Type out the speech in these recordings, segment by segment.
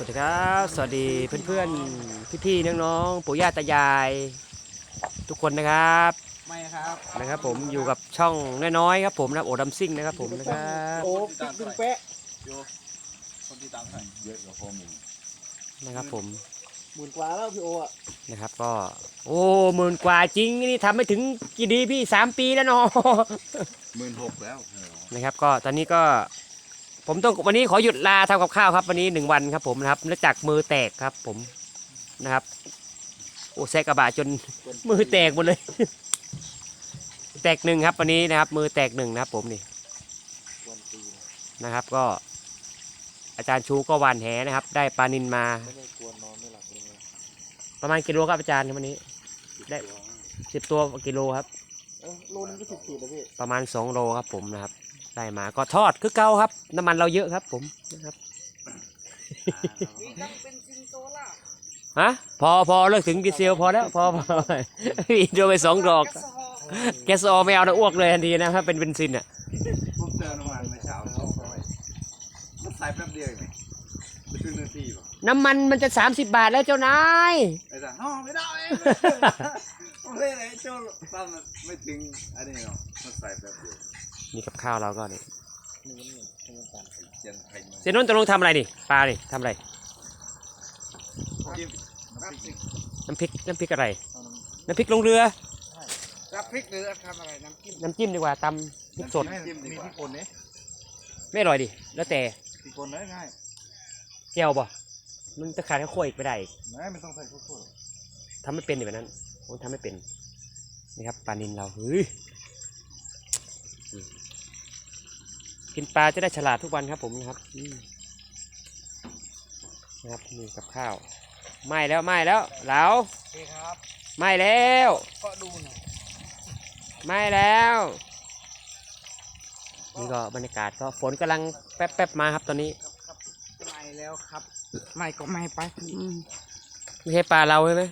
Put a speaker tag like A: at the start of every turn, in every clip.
A: สวัสดีครับ สวัสดีเพื่อนๆ พี่ๆ น้องๆ ปู่ย่าตายาย ทุกคนนะครับ
B: ไม่ครับ
A: นะครับผมอยู่กับช่องน้อยๆครับผมนะครับโอดัมซิ่งนะครับผมนะครับ
B: โอ้ดึงเป๊ะ
C: โยคนที่ตามเท่าไหร่เยอะกว่าพ่อมึง
A: นะครับผม
B: หมื่นกว่าแล้วพี่โออะ
A: นะครับก็ โอ้หมื่นกว่าจริงนี่ทำไม่ถึงกี่ดีพี่สามปีแล้วเนาะ
C: หมื่นหกแล้ว
A: นะครับก็ตอนนี้ก็ ผมต้องวันนี้ขอหยุดลาทำกับข้าวครับ วันนี้หนึ่งวันครับผมนะครับแล้วจากมือแตกครับ ผมนะครับ โอ้แซกกระบะจนมือแตกหมดเลย แตกหนึ่งครับ วันนี้นะครับ มือแตกหนึ่งนะครับ ผมนี่
B: วันตีนะ
A: นะครับ ก็ อาจารย์ชูก็หวานแหนะครับ ได้ปลานินมา
B: ไม่ได้กวนนอนไม่หลับเลยไง
A: ประมาณกิโลครับอาจารย์วันนี้ ได้สิบตัวกิโลครับ
B: เอ้าโลนึงก็สิบขีดเลยพี่
A: ประมาณสองโลครับผมนะครับ ได้มาก็ทอดคือเก่าครับ น้ำมันเราเยอะครับ ผมนะครับ
B: เป็นซินโซล่า
A: ฮะพอพอเลิกถึงดีเซลพอแล้วพอพออีกโดนไปสองดอก แก๊สโอไม่เอานะอ้วกเลยทันทีนะครับเป็นเบนซินอะ
C: ผมเจอน้ำมันเมื่อเช้าสองร้อยมันใส่แป๊บเดียวเองไม่ถึงนาทีหรอก
A: น้ำมันมันจะ30บาทแล้วเจ้านาย
C: ไอ้สัสอ๋อไม่ได้เองผมเล่นไอ้โจ้ตอนมันไม่ถึงอันนี้เนาะมันใส่แป๊บเดียว
A: นี่กับข้าวเราก็นี่
B: หนึ่งหนึ่งหนึ่งตัน
C: เจียนไทยมัน
A: เซนนนตกลงทำอะไรนี่ปลานี่ทำอะไร
C: จิ้มน้ำพริก
A: น้ำพริกน้ำพริกอะไร
B: เอาน้ำ
A: น้ำพริกลงเรือ
B: รับพริกหรือทำอะไรน้ำจิ้ม
A: น้ำจิ้มดีกว่าตำพริกสด
C: จิ้มดี
B: มี
C: กว่า
B: พริกป่นเนี่ย
A: ไม่อร่อยดิแล้วแต่
B: พริกป่นได้ง่าย
A: แก้วบ่มันจะขาดแค่ขั้วอีกไม่ได้อีก
B: ไม่ไม่ต้องใส่ข้าวโพด
A: ทำไม่เป็นแบบนั้นผมทำไม่เป็นนี่ครับปลานินเราเฮ้ยอืม กินปลาจะได้ฉลาดทุกวันครับผมนะครับอืมนะครับนี่กับข้าวไหม้แล้วไหม้แล้วเหลา
B: โอเคครับ
A: ไหม้แล้ว
B: ก็ดูหน่อย
A: ไหม้แล้วนี่ก็บรรยากาศก็ฝนกำลังแป๊บๆมาครับตอนนี้
B: ครับครับไม่แล้วครับไม่ก็ไม่ไป
A: อืมไม่ใช่ปลาเราใช่ไหม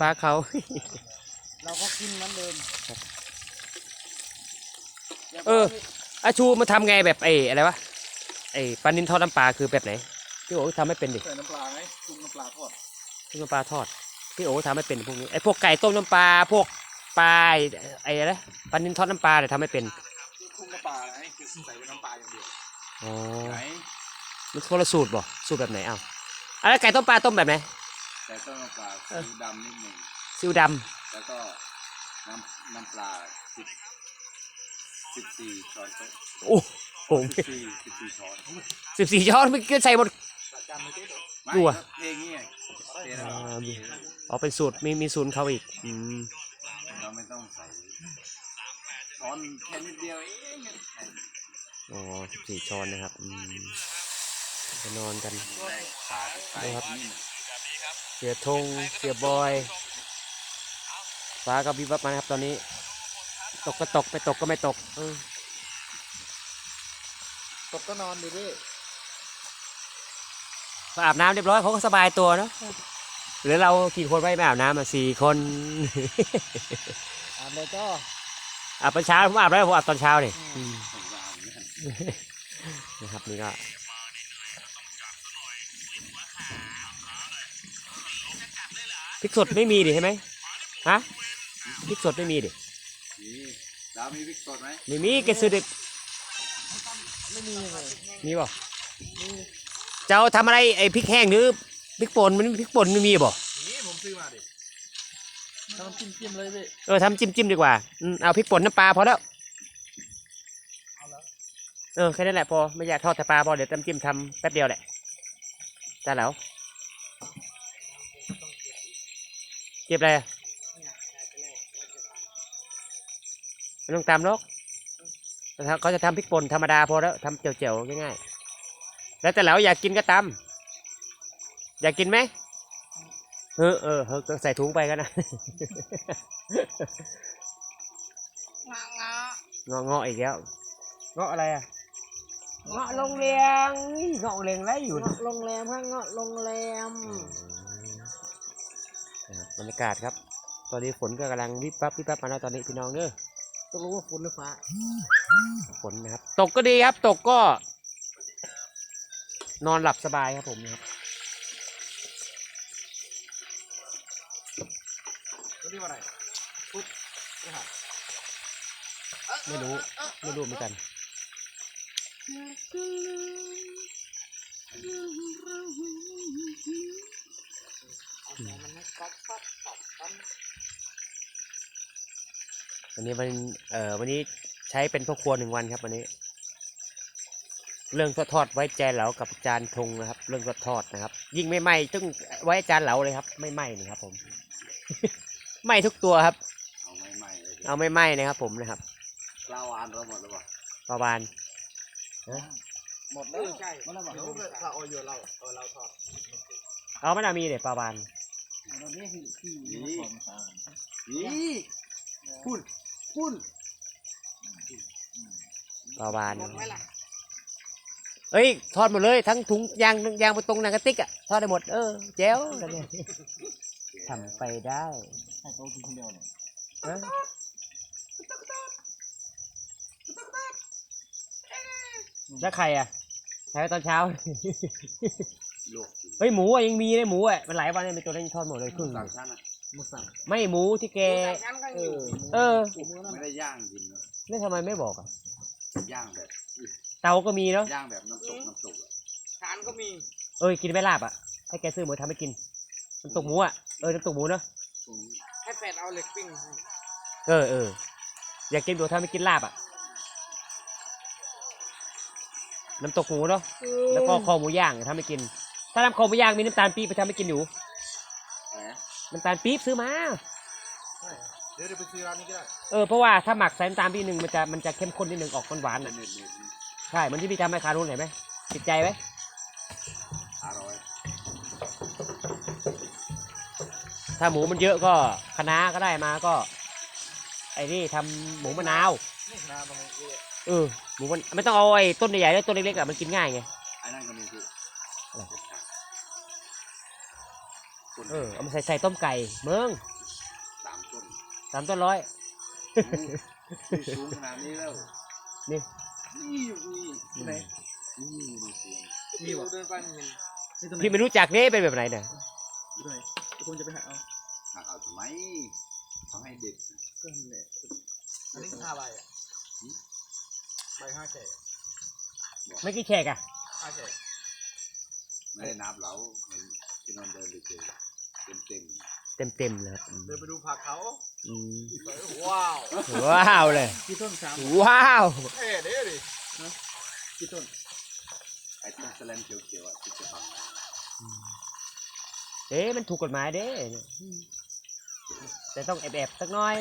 A: ปลาเขา
B: เราก็กินเหมือนเดิม
A: เออ อาชูมาทำไงแบบไอ้อะไรวะไอ้ปลานินทอดน้ำปลาคือแบบไหนพี่โอ๋ทำไม่เป็นดิ
C: ใส่น้ำปลาไหมปรุงน้ำปลาทอด
A: ต้มน้ำปลาทอดพี่โอ๋ทำไม่เป็นพวกนี้ไอ้พวกไก่ต้มน้ำปลาพวกปลาไอ้ไอ้อะไรปลานินทอดน้ำปลาเนี่ยทำไม่เป็น
C: คือปรุงน้ำปลาไหนคือใส่เป็นน้ำปลาอย่างเดียว
A: อ๋อ
C: ไหน
A: มันคนละสูตรบ่สูตรแบบไหนเอ้าอะไรไก่ต้มปลาต้มแบบไหน
C: แต่ต้องน้ำปลาซีอิ๊วดำนิดหนึ่ง
A: ซิวด
C: แล้วก็น้ำน้ำปลา สิบสิบสี่ช้อนโต๊ะำ
A: โอ้โห
C: สิบสี่สิบสี่ช้อน
A: สิบสี่ช้อนไม่เกินใส่หมด
B: จำไม่ได้หรอก
C: ไม่
A: ดูอะ
C: ก็เพลงนี้ไงเพลง
A: อ่
C: เราา
A: มีอ๋อเป็นสูตรมีมีสูตรเขาอีกอืม
C: เราไม่ต้องใส่ช้อนแค่นิดเดียวเอง
A: อ๋อสิบสี่ช้อนนะครับอืมไปนอนกัน
C: แต่ขาดใส่
A: ครับ
C: นี่
A: เสียธงเสียบอยฟ้าก็วิบวับมานะครับตอนนี้ ตกก็ตกไม่ตกก็ไม่ตกเออ
B: ตกก็นอนดิพี่
A: พออาบน้ำเรียบร้อยเขาก็สบายตัวเนาะหรือเรากี่คนไปไม่อาบน้ำมาสี่คน
B: อ่านเลยก็
A: อาบตอนเช้าผมอาบแล้วผมอาบตอนเช้านี่อืม
C: ผมว่าอย่างนี้
A: นะครับนี่ก็พริกสดไม่มีดิใช่ไหมฮะพริกสดไม่มีดิ
C: นี่ ดาวมีพริกสดไหม
A: ไม่มีแกซื้อดิ
B: ไม่มีเลย
A: มีบ่เจ้าทำอะไรไอ้พริกแห้งหรือพริกป่นมันพริกป่นไม่มีบ่
C: นี่ผมซื้อมาดิ
B: น้ำจิ้มจิ้มเลยพี่
A: เออทำจิ้มจิ้มดีกว่าอืมเอาพริกป่นน้ำปลาพอแล้ว
B: เอาแล้ว
A: เออแค่นั้นแหละพอไม่อยากทอดแต่ปลาพอเดี๋ยวน้ำจิ้มทำแป๊บเดียวแหละได้แล้วเก็บอะไร ไม่ต้องตามหรอกแต่ถ้าเขาจะทำพริกป่นธรรมดาพอแล้วทำเจียวๆง่ายๆแล้วแต่เราอยากกินก็ตำอยากกินไหมเออเออเออก็ใส่ถุงไปก็นะ
B: งะงะ
A: เงาะเงาะอีกแล้วเงาะอะไรอะเงาะโรงเรียนนี่เงาะโรงเรียนไรอยู่
B: เงาะโรงแรมฮะเงาะโรงแรม
A: นะครับบรรยากาศครับ ตอนนี้ฝนก็กำลังวิบวับวิบวับมาแล้วตอนนี้พี่น้องเด้อ
B: ต้องรู้ว่าฝนหรือฟ้า
A: ฝนนะครับ ตกก็ดีครับ ตกก็ นอนหลับสบายครับผมนะครับ
B: นี่ว่าอะไรพุทธบ
A: ไม่รู้ไม่รู้เหมือนกัน
B: มันไม่กัดปัดปัดปัด
A: วันนี้วันเอ่อวันนี้ใช้เป็นพ่อครัวหนึ่งวันครับวันนี้ เรื่องทอดทอดไว้แจนเหลากับจานทงนะครับ เรื่องทอดทอดนะครับ ยิ่งไม่ไหม้ต้องไว้จานเหลาเลยครับ ไม่ไหม้นี่ครับ ผมไหม้ทุกตัวครับ
C: เอาไม่ไหม้เลย
A: เอาไม่ไหม้นะครับ ผมนะครับ
C: ปลาวานเราหมดแล้วป่ะ
A: ประมาณ
B: หมดแล้วใช่มันแล้วบอกเราเราเอาอยู่เราเออเราทอด
A: เอาไม่น่ามีเลยประมาณ
B: เราเนี่ยที่ที่
C: นี่
A: ประมาณ
B: หมดไหมล่ะ
A: เอ้ยทอดหมดเลยทั้งถุงยางยางตรงหนังกระติกอะทอดได้หมดเออแจ๋วเลยเนี่ยทำไปได้
B: ให้โตกินคนเดียวเลย
A: เออแล้วใครอะใครตอนเช้า
C: ลวกกิน
A: เฮ้ยหมูอะยังมีเลยหมูอะมันหลายวันเลยมีตัวนั้นยังทอดหมดเลยครึ่ง
C: สามชั้นอะ
B: มุสั่ง
A: ไม่หมูที่แก
B: งั้นก็อยู่
A: เออ
C: ไม่ได้ย่างกินเนอะ
A: แล้วทำไมไม่บอกอะ
C: ย่างแบบ
A: เตาก็มีเนาะ
C: ย่างแบบน้ำตกน้ำตกอะ
B: ทานก็มี
A: เอ้ยกินไม่ลาบอะให้แกซื้อหมูทำให้กินน้ำตกหมูอะเออน้ำตกหมูเนาะ
C: ตรงนี้
B: ให้แฟนเอาเหล็กปิ้งให้
A: เออเอออยากกินหมูทำให้กินลาบอะน้ำตกหมูเนาะแล้วก็คอหมูย่างทำให้กิน ถ้าทำคอหมูย่างมีน้ำตาลปี๊บไปทำให้กินอยู่
C: อะไรนะ
A: น้ำตาลปี๊บซื้อมา
B: เดี๋ยวเดี๋ยวไปซื้อร้านนี้ก็ได้
A: เออเพราะว่าถ้าหมักใส่น้ำตาลปี๊บหนึ่งมันจะมันจะเข้มข้นนิดหนึ่งออกหวาน
C: เน็
A: ๆ
C: ต
A: อะ
C: เน็ตเน็ต
A: ใช่มันที่พี่ทำให้คารุนเห็นไหมติดใจไหม
C: อร่อย
A: ถ้าหมูมันเยอะก็คะน้าก็ได้มาก็ ไอ้นี่ทำหมูมะนาว
B: นี่นะตรงนี้
A: เออหมูมันไม่ต้องเอาไอ้ต้นใหญ่ๆเลยต้นเล็กๆอะมันกินง่ายไง
C: ไอ้นั่นก็มีพี่
A: อะไร
C: ต้น
A: เออเอามาใส่ใส่ต้มไก่เมือง
C: สามต้น
A: สามต้นร้อย
C: โอ้โหนี่สูงขนาดนี้แล้ว
A: นี่
C: นี่อยู่นี่ที่ไหนนี่นี่สูง
B: มีวะเดินไปเห็น
A: พี่ไม่รู้จักเนี่ยเป็นแบบไหนเนี่ย
B: อยู่ตรงไหนเดี๋ยวผมจะไปหาเอา
C: หักเอาทำไมเขาให้เด็ดนะ
B: ก็เห็นแหละอันนี้ห้าใบอะใบห้าแฉก
A: ไม่กี่แขกอะ
B: ห้าแฉก
C: ไม่ได้นับเหลาเห็นที่นอนเดินไปเจอเต็มเต็ม
A: เต็มเต็มๆเลยครับอืม
B: เดินไปดูผักเขา
A: อืม
B: ว้าว
A: ว้าวเลย
B: กี่ต้นสาม
A: ว้าว
B: เท่เด้ดิกี่ต้น
C: ๆไอ้ต้นแสลมเขียวๆอะที่จะฟังนะ
A: เอ๊ะมันถูกกฎหมายเด้เนี่ยอืมแต่ต้องแอบๆสักหน้อย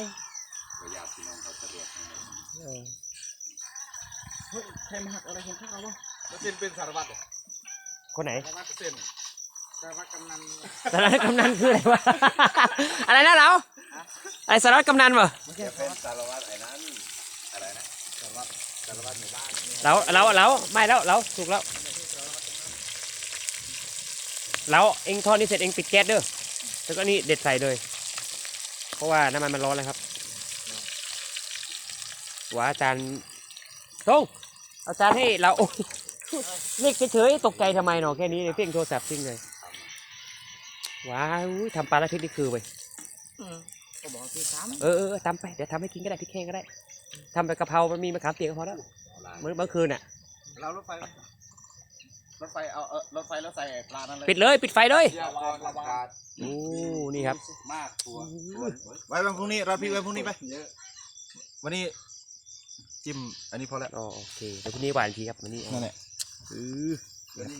C: ก็ญาติพี่น้องเขาจะเรียกให้หมด
A: เออ
B: เฮ้ยใครมาหักอะไรของข้าววะแล้วเซ็นเป็นสารวัตรเหรอ
A: คนไหน
B: สารวัตรเซ็น สารวัตรกำนัน
A: สารวัตรกำนันคืออะไรวะ อะไรนะเราอะไรสารวัตรกำนันวะ
B: ไม่
C: แก
B: ใช่
C: เป็นสารวัตรไอ้นั้นอะไรนะสารวัตรสารวัตรหมู่บ้านนี่
A: เราเราเราไม่แล้วเราถูกแล้วเราเองทอดนี่เสร็จเองปิดแก๊สเด้อแล้วก็นี่เด็ดใส่เลย เพราะว่าน้ำมันมันร้อนแล้วครับว่าอาจารย์ตรงอาจารย์ให้เราโอ้ยเรียกเฉยๆตกใจทำไมเนาะแค่นี้เลยเพียงโทรศัพท์ทิ้งเลย ว้าวอุ้ยทำปลาละทิศนี่คือไป
B: ก็บอกที่สาม
A: เออเออเออทำไปเดี๋ยวทำให้กินก็ได้พริกแห้งก็ได้ทำไปกะเพรามันมีมะขามเปียกก็พอแล้ว
C: เอาล่ะ
A: เมื่อเมื่อคืนน่ะ
B: เรารถไฟไหม
C: รถไฟเอาเออรถไฟแล้วใส่ปลานั่นเลย
A: ปิดเลยปิดไฟเลย
C: ระวังระวัง
A: โอ้นี่ครับ
C: มากตัวตัว
D: ไว้วันพรุ่งนี้รอพี่ไว้พรุ่งนี้ไป
C: เยอะ
D: วันนี้จิ้มอันนี้พอแล้ว
A: อ๋อโอเคเดี๋ยวพรุ่งนี้หวานอีกทีครับวันนี้
D: นั่นแหละ
A: อือ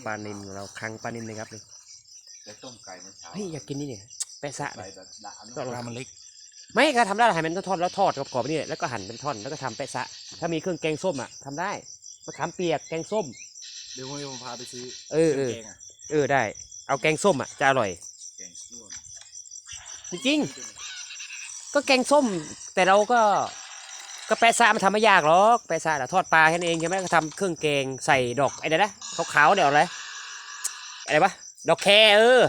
A: ปลานินของเราคังปลานินเลยครับเลย
C: แต่ต้มไก่เมื่อเช้า
A: เฮ้ยอยากกินนี่เนี่ยแปะซะ
C: ใส่
A: เนี่ย
C: แบบด่า
A: ก็ลอง
D: ปลามันเล็ก
A: ไม่ก็ทำได้ให้มันทอดๆแล้วทอดกรอบๆนี่แล้วก็หั่นเป็นท่อนแล้วก็ทำแปะซะถ้ามีเครื่องแกงส้มอะทำได้มะขามเปียกแกงส้ม
D: เดี๋ยวพรุ่งนี้ผมพาไปซื้อ
A: เออเออ
D: แกงอะ
A: เออได้ เอาแกงส้มอะจะอร่อย
C: แกงส้ม
A: จริงๆก็แกงส้ม แต่เราก็ก็แปะซะมันทำไม่ยากหรอกแปะซะแต่ทอดปลาแค่นั้นเองใช่ไหมก็ทำเครื่องแกงใส่ดอกไอ้นั่นนะขาวๆเดี๋ยวอะไรอะไรวะ ดอกแคเออ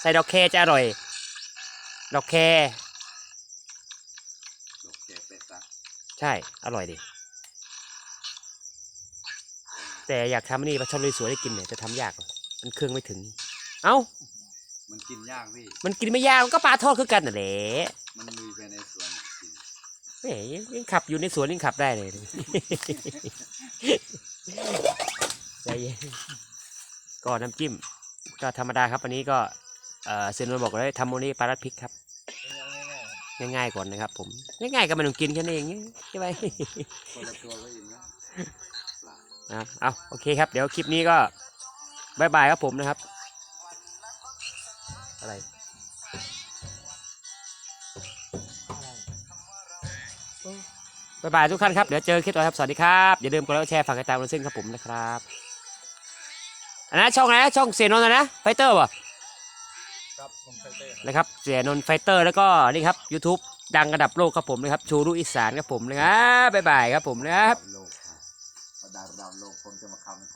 A: ใส่ดอกแคจะอร่อย ดอกแค
C: ดอกแกเป็ดซะ
A: ใช่ อร่อยดีแต่อยากทำอันนี่ปลาช่อนลุยสวยได้กินเนี่ยจะทำยากหรอมันเครื่องไม่ถึง เอ้า
C: มมันกินยากพี่
A: มันกินไม่ยากมันก็ปลาทอดคือกันน่ะแหละ
C: มันลุยไปในสวนกิน
A: แหมยังยังขับอยู่ในสวนยังขับได้เลยใจเย็นก็น้ำจิ้ม ก็ธรรมดาครับอันนี้ก็เออเซนนบอกเลยทำโมนี่ปลาลัดพริกครับ ง่ายๆก่อนนะครับ ผมง่ายๆก็มันต้องกินแค่นั้นเองใช่ไหม
C: คนละตัวก็อิ่มแล้ว
A: นะเอาโอเคครับ เดี๋ยวคลิปนี้ก็บายบายครับผมนะครับ อะไรบายบายทุกท่านครับ เดี๋ยวเจอคลิปต่อครับ สวัสดีครับ อย่าลืมกดไลค์กดแชร์ฝากกดติดตามกันซึ่งครับผมนะครับ อันนั้นช่องไหนนะช่องเสียนนท์นะนะไฟเตอร์ป่ะ
D: ครับผมไฟเตอร์
A: นะครับเสียนนท์ไฟเตอร์แล้วก็นี่ครับ YouTube ดังระดับโลกครับผมนะครับชูรุอีสานครับผมนะครับบายบายครับผมนะครับ
C: โลกครับพอดาวดาวโลกผมจะมาคำ